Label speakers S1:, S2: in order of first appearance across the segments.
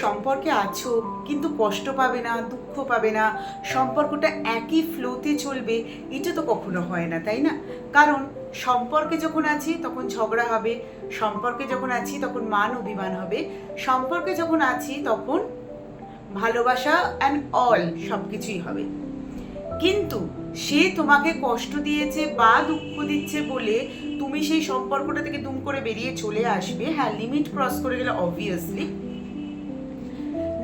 S1: সম্পর্কে আছো, কিন্তু কষ্ট পাবে না, দুঃখ পাবে না, সম্পর্কটা একই ফ্লোতে চলবে, এটা তো কখনো হয় না, তাই না? কারণ সম্পর্কে যখন আছি, তখন ঝগড়া হবে, সম্পর্কে যখন আছি, তখন মান অভিমান হবে, সম্পর্কে যখন আছি, তখন ভালোবাসা অ্যান্ড অল সব কিছুই হবে। কিন্তু সে তোমাকে কষ্ট দিয়েছে বা দুঃখ দিচ্ছে বলে তুমি সেই সম্পর্কটা থেকে দুম করে বেরিয়ে চলে আসবে হ্যাঁ লিমিট ক্রস করে গেলে অবভিয়াসলি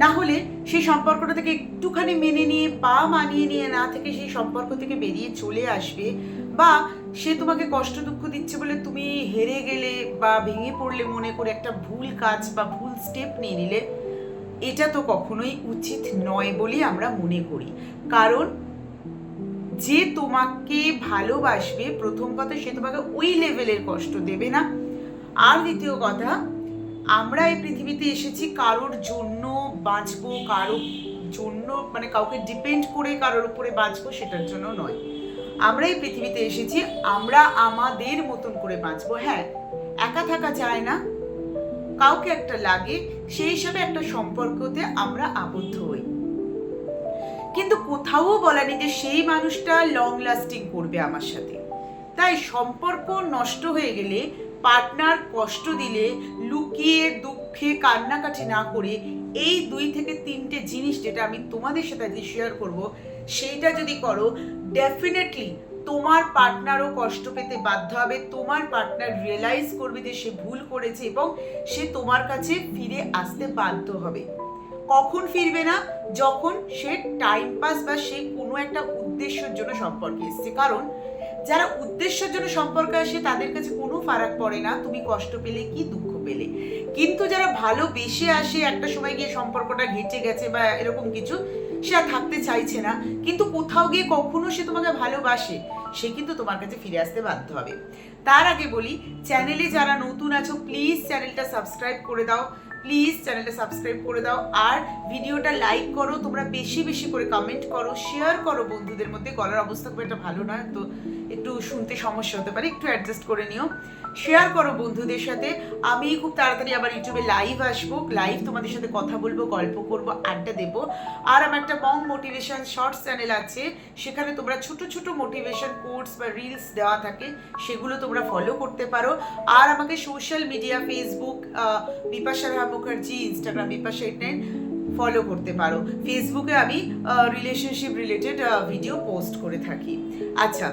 S1: না হলে সেই সম্পর্কটা থেকে একটুখানি মেনে নিয়ে, পা মানিয়ে নিয়ে না থেকে সেই সম্পর্ক থেকে বেরিয়ে চলে আসবে বা সে তোমাকে কষ্ট দুঃখ দিচ্ছে বলে তুমি হেরে গেলে বা ভেঙে পড়লে মনে করে একটা ভুল কাজ বা ভুল স্টেপ নিয়ে নিলে, এটা তো কখনোই উচিত নয় বলেই আমরা মনে করি। কারণ যে তোমাকে ভালোবাসবে, প্রথম কথা সে তোমাকে ওই লেভেলের কষ্ট দেবে না। আর দ্বিতীয় কথা, আমরা এই পৃথিবীতে এসেছি কারোর জন্য বাঁচবো কারোর জন্য মানে কাউকে ডিপেন্ড করে কারোর উপরে বাঁচবো সেটার জন্য নয়। আমরা এই পৃথিবীতে এসেছি, আমরা আমাদের মতন করে বাঁচবো। হ্যাঁ একা থাকা যায় না। কাউকে একটা লাগে, সেই হিসাবে একটা সম্পর্কতে আমরা আবদ্ধ হই। কিন্তু কোথাও বলেনি যে সেই মানুষটা লং লাস্টিং করবে আমার সাথে। তাই সম্পর্ক নষ্ট হয়ে গেলে পার্টনার কষ্ট দিলে, লুকিয়ে দুঃখে কান্নাকাটি না করে এই দুই থেকে তিনটে জিনিস যেটা আমি তোমাদের সাথে আজকে শেয়ার করব, সেইটা যদি করো ডেফিনেটলি তোমার পার্টনারও কষ্ট পেতে বাধ্য হবে, তোমার পার্টনার রিয়েলাইজ করবে যে সে ভুল করেছে এবং সে তোমার কাছে ফিরে আসতে বাধ্য হবে। কখন ফিরবে না? যখন সে টাইম পাস বা সে কোনো একটা উদ্দেশ্যের জন্য সম্পর্কে এসছে। কারণ যারা উদ্দেশ্যের জন্য সম্পর্কে আসে, তাদের কাছে কোনো ফারাক পড়ে না। তুমি কষ্ট পেলে কি দুঃখ কিন্তু যারা ভালোবেসে আসে, একটা সময় গিয়ে সম্পর্কটা ঘেঁচে গেছে বা এরকম কিছু, সে আর থাকতে চাইছে না। কিন্তু কোথাও গিয়ে কখনো সে তোমাকে ভালোবাসে, সে কিন্তু তোমার কাছে ফিরে আসতে বাধ্য হবে। তার আগে বলি চ্যানেলে যারা নতুন আছো প্লিজ চ্যানেলটা সাবস্ক্রাইব করে দাও। প্লিজ চ্যানেলটা সাবস্ক্রাইব করে দাও। আর ভিডিওটা লাইক করো, তোমরা বেশি বেশি করে কমেন্ট করো শেয়ার করো বন্ধুদের মধ্যে। গলার অবস্থা খুব একটা ভালো নয় তো একটু শুনতে সমস্যা হতে পারে, একটু অ্যাডজাস্ট করে নিও। শেয়ার করো বন্ধুদের সাথে। আমি খুব তাড়াতাড়ি আবার ইউটিউবে লাইভ আসব। লাইভ তোমাদের সাথে কথা বলব, গল্প করব, আড্ডা দেবো। আর আমার একটা বং মোটিভেশন শর্টস চ্যানেল আছে। সেখানে তোমরা ছোট ছোট মোটিভেশন কোর্স বা রিলস দেওয়া থাকে, সেগুলো তোমরা ফলো করতে পারো। আর আমাকে social media Facebook Bipasha Raha Mukherjee Instagram Bipasha eight nine follow করতে পারো। ফেসবুকে আমি রিলেশনশিপ রিলেটেড ভিডিও পোস্ট করে থাকি। আচ্ছা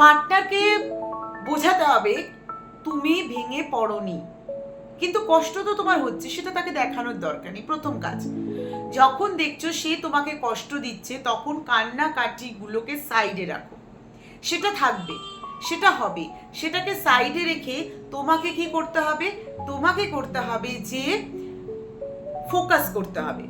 S1: পার্টনারকে বোঝাতে হবে তুমি ভেঙে পড়নি। কিন্তু কষ্ট তো তোমার হচ্ছে, সেটা তাকে দেখানোর দরকার নেই, প্রথম কাজ। যখন দেখছ সে তোমাকে কষ্ট দিচ্ছে, তখন কান্নাকাটিগুলোকে সাইডে রাখো। সেটা থাকবে, সেটা হবে। সেটাকে সাইডে রেখে তোমাকে কি করতে হবে? তোমাকে করতে হবে যে ফোকাস করতে হবে।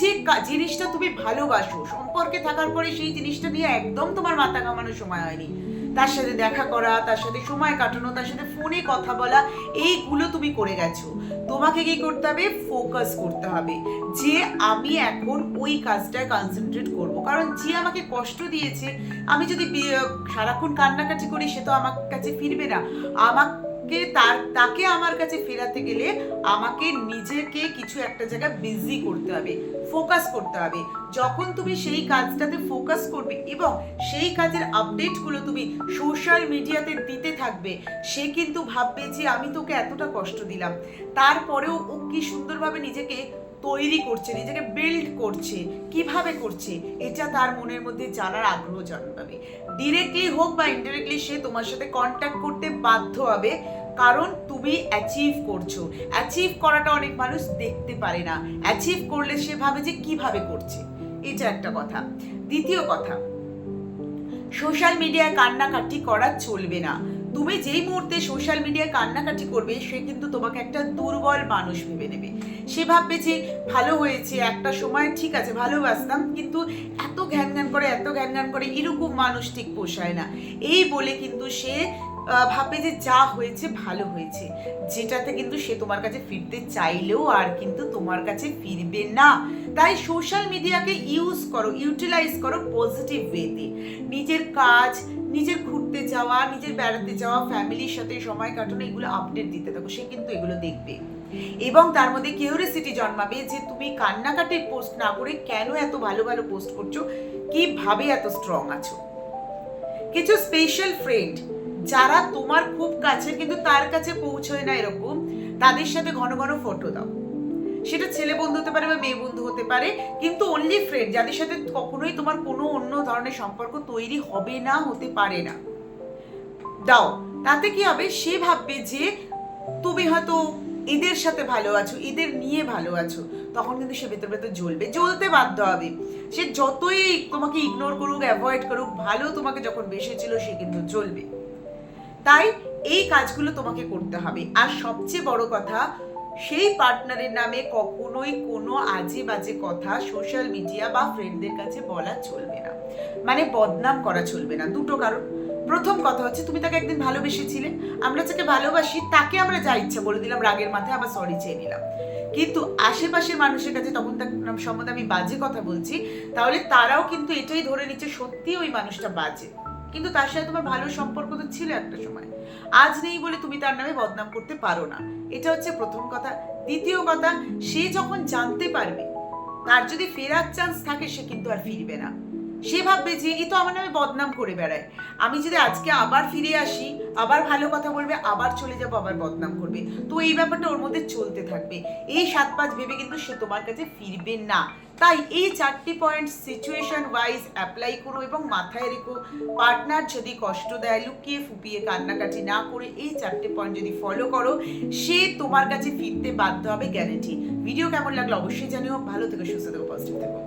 S1: যে জিনিসটা তুমি ভালোবাসো, সম্পর্কে থাকার পরে সেই জিনিসটা নিয়ে একদম তোমার মাথা ঘামানোর সময় হয়নি। তার সাথে দেখা করা, তার সাথে সময় কাটানো, তার সাথে ফোনে কথা বলা, এইগুলো তুমি করে গেছো। তোমাকে কি করতে হবে? ফোকাস করতে হবে। যে আমি এখন ওই কাজটায় কনসেন্ট্রেট করব। কারণ যে আমাকে কষ্ট দিয়েছে, আমি যদি সারাক্ষণ কান্নাকাটি করি, সে তো আমার কাছে ফিরবে না। আমাকে তার, তাকে আমার কাছে ফেরাতে গেলে আমাকে নিজেকে কিছু একটা জায়গায় বিজি করতে হবে। ফোকাস করতে হবে। যখন তুমি সেই কাজটাতে ফোকাস করবে এবং সেই কাজের আপডেটগুলো তুমি সোশ্যাল মিডিয়াতে দিতে থাকবে, সে কিন্তু ভাববে যে আমি তোকে এতটা কষ্ট দিলাম। তারপরেও ও কি সুন্দরভাবে নিজেকে তৈরি করছে, নিজেকে বিল্ড করছে, কীভাবে করছে, এটা তার মনের মধ্যে জানার আগ্রহ জন্মাবে। ডিরেক্টলি হোক বা ইনডিরেক্টলি সে তোমার সাথে কন্ট্যাক্ট করতে বাধ্য হবে কারণ তুমি অ্যাচিভ করছ। অ্যাচিভ করাটা অনেক মানুষ দেখতে পারে না। অ্যাচিভ করলে সে ভাবে যে কীভাবে করছে। এটা একটা কথা। দ্বিতীয় কথা সোশ্যাল মিডিয়ায় কান্নাকাটি করা চলবে না। তুমি যেই মুহূর্তে সোশ্যাল মিডিয়ায় কান্নাকাটি করবে, সে কিন্তু তোমাকে একটা দুর্বল মানুষ ভেবে নেবে। সে ভাববে যে, ভালো হয়েছে, একটা সময় ঠিক আছে, ভালোবাসতাম, কিন্তু এত ঘ্যান করে, এত ঘ্যান ঘ্যান করে, এরকম মানুষ ঠিক পোষায় না। এই বলে কিন্তু সে ভাববে যে যা হয়েছে, ভালো হয়েছে। যেটাতে কিন্তু সে তোমার কাছে ফিরতে চাইলেও আর কিন্তু তোমার কাছে ফিরবে না। তাই সোশ্যাল মিডিয়াকে ইউজ করো ইউটিলাইজ করো পজিটিভ ওয়েতে নিজের কাজ, নিজের ঘুরতে যাওয়া, নিজের বেড়াতে যাওয়া ফ্যামিলির সাথে সময় কাটানো, এগুলো আপডেট দিতে থাকো। সে কিন্তু এগুলো দেখবে। এবং তার মধ্যে কিউরিয়াসিটি জন্মাবে যে তুমি কান্নাকাটির পোস্ট না করে কেন এত ভালো ভালো পোস্ট করছ? কীভাবে এত স্ট্রং আছো? কিছু স্পেশাল ফ্রেন্ড যারা তোমার খুব কাছে, কিন্তু তার কাছে পৌঁছয় না এরকম, তাদের সাথে ঘন ঘন ফটো দাও। সেটা ছেলে বন্ধু হতে পারে বা মেয়ে বন্ধু হতে পারে, কিন্তু অনলি ফ্রেন্ড যাদের সাথে কখনোই তোমার কোনো অন্য ধরনের সম্পর্ক তৈরি হবে না, হতে পারে না। দাও, তাতে কি হবে? সে ভাববে যে তুমি হয়তো এদের সাথে ভালো আছো, এদের নিয়ে ভালো আছো, তখন কিন্তু সে ভেতর ভেতর জ্বলবে। জ্বলতে বাধ্য হবে। সে যতই তোমাকে ইগনোর করুক অ্যাভয়েড করুক, ভালো তোমাকে যখন বেসেছিল সে কিন্তু জ্বলবে। তাই এই কাজগুলো তোমাকে করতে হবে। আর সবচেয়ে বড় কথা, সেই পার্টনারের নামে কখনোই কোনো আজে বাজে কথা সোশ্যাল মিডিয়া বা ফ্রেন্ডদের কাছে বলা চলবে না। মানে বদনাম করা চলবে না, দুটো কারণ। প্রথম কথা হচ্ছে, তুমি তাকে একদিন ভালোবেসেছিলে, আমরা যাকে ভালোবাসি তাকে আমরা যা ইচ্ছা বলে দিলাম রাগের মাথায়, আবার সরি চেয়ে নিলাম। কিন্তু আশেপাশের মানুষের কাছে তখন তার সম্বন্ধে আমি বাজে কথা বলছি, তাহলে তারাও কিন্তু এটাই ধরে নিচ্ছে সত্যি ওই মানুষটা বাজে। কিন্তু তার সাথে তোমার ভালো সম্পর্ক তো ছিল একটা সময়। আজ নেই বলে তুমি তার নামে বদনাম করতে পারো না। এটা হচ্ছে প্রথম কথা। দ্বিতীয় কথা, সে যখন জানতে পারবে, তার যদি ফেরার চান্স থাকে, সে কিন্তু আর ফিরবে না। সে ভাববে যে এ তো আমার নামে বদনাম করে বেড়ায়। আমি যদি আজকে আবার ফিরে আসি, আবার ভালো কথা বলবে, আবার চলে যাব, আবার বদনাম করবে। তো এই ব্যাপারটা ওর মধ্যে চলতে থাকবে। এই সাত পাঁচ ভেবে কিন্তু সে তোমার কাছে ফিরবে না। তাই এই চারটি পয়েন্ট সিচুয়েশন ওয়াইজ অ্যাপ্লাই করো এবং মাথায় রেখো পার্টনার যদি কষ্ট দেয়, লুকিয়ে ফুপিয়ে কান্নাকাটি না করে এই চারটে পয়েন্ট যদি ফলো করো, সে তোমার কাছে ফিরতে বাধ্য হবে গ্যারেন্টি ভিডিও কেমন লাগল অবশ্যই জানিও। ভালো থেকে, সুস্থ থেকো পজিটিভ থেকো।